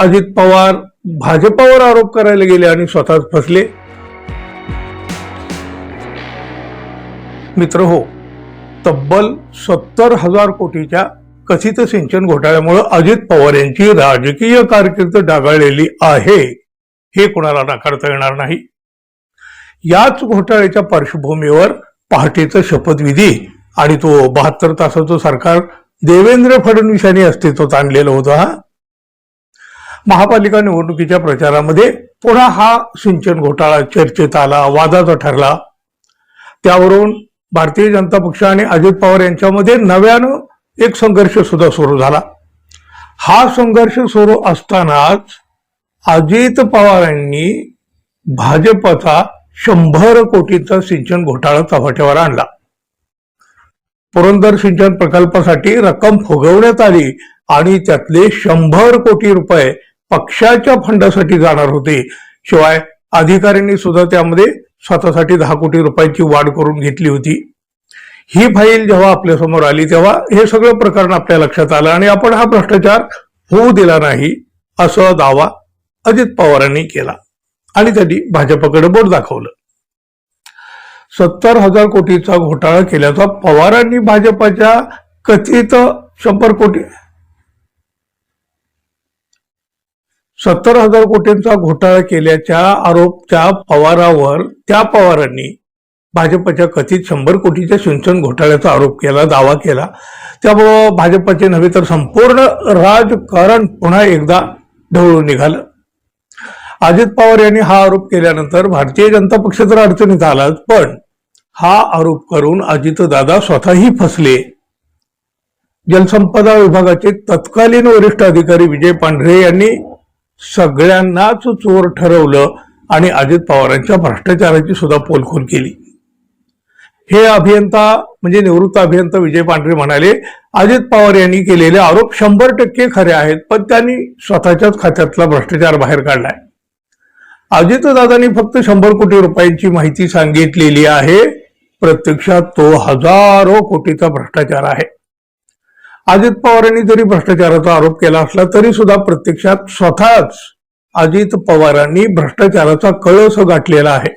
अजित पवार भाजपावर आरोप करायला गेले आणि स्वतःच फसले. मित्र हो तब्बल सत्तर हजार कोटीच्या कथित सिंचन घोटाळ्यामुळे अजित पवार यांची राजकीय कारकीर्द डागाळलेली आहे हे कोणाला नाकारता येणार नाही. याच घोटाळ्याच्या पार्श्वभूमीवर पहाटेचं शपथविधी आणि तो बहात्तर तासाचं सरकार देवेंद्र फडणवीस यांनी अस्तित्वात आणलेलं होतं हा. महापालिका निवडणुकीच्या प्रचारामध्ये पुन्हा हा सिंचन घोटाळा चर्चेत आला वादाचा ठरला. त्यावरून भारतीय जनता पक्ष आणि अजित पवार यांच्यामध्ये नव्यानं एक संघर्ष सुद्धा सुरू झाला. हा संघर्ष सुरू असतानाच अजित पवारांनी भाजपचा शंभर कोटीचा सिंचन घोटाळा चव्हाट्यावर आणला. पुरंदर सिंचन प्रकल्पासाठी रक्कम फुगवण्यात आली आणि त्यातले शंभर कोटी रुपये पक्षाच्या फंडासाठी जाणार होते. शिवाय अधिकाऱ्यांनी सुद्धा त्यामध्ये स्वतःसाठी दहा कोटी रुपयांची वाढ करून घेतली होती. ही फाईल जेव्हा आपल्यासमोर आली तेव्हा हे सगळं प्रकरण आपल्या लक्षात आलं आणि आपण हा भ्रष्टाचार होऊ दिला नाही असा दावा अजित पवारांनी केला आणि त्यांनी भाजपकडे बोट दाखवलं. सत्तर हजार कोटीचा घोटाळा केल्याचा पवारांनी भाजपच्या कथित शंभर कोटी सत्तर हजार कोटींचा घोटाळा केल्याच्या आरोपच्या पवारावर त्या पवारांनी भाजपच्या कथित शंभर कोटीच्या सिंचन घोटाळ्याचा आरोप केला दावा केला. त्यामुळं भाजपचे नव्हे तर संपूर्ण राजकारण पुन्हा एकदा ढवळून निघालं. अजित पवार यांनी हा आरोप केल्यानंतर भारतीय जनता पक्ष तर अडचणीत आलाच पण हा आरोप करून अजितदादा स्वतःही फसले. जलसंपदा विभागाचे तत्कालीन वरिष्ठ अधिकारी विजय पांढरे यांनी सगळ्यांनाच चोर ठरवलं आणि अजित पवारांच्या भ्रष्टाचाराची सुद्धा पोलखोल केली. हे अभियंता म्हणजे निवृत्त अभियंता विजय पांढरे म्हणाले अजित पवार यांनी केलेले आरोप शंभर टक्के खरे आहेत पण त्यांनी स्वतःच्याच खात्यातला भ्रष्टाचार बाहेर काढलाय. अजितदादांनी फक्त शंभर कोटी रुपयांची माहिती सांगितलेली आहे. प्रत्यक्षात तो हजारो कोटीचा भ्रष्टाचार आहे. अजित पवारांनी जरी भ्रष्टाचाराचा आरोप केला असला तरी सुद्धा प्रत्यक्षात स्वतःच अजित पवारांनी भ्रष्टाचाराचा कळस गाठलेला आहे.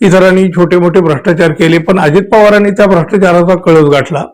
इतरांनी छोटे मोठे भ्रष्टाचार केले पण अजित पवारांनी त्या भ्रष्टाचाराचा कळस गाठला.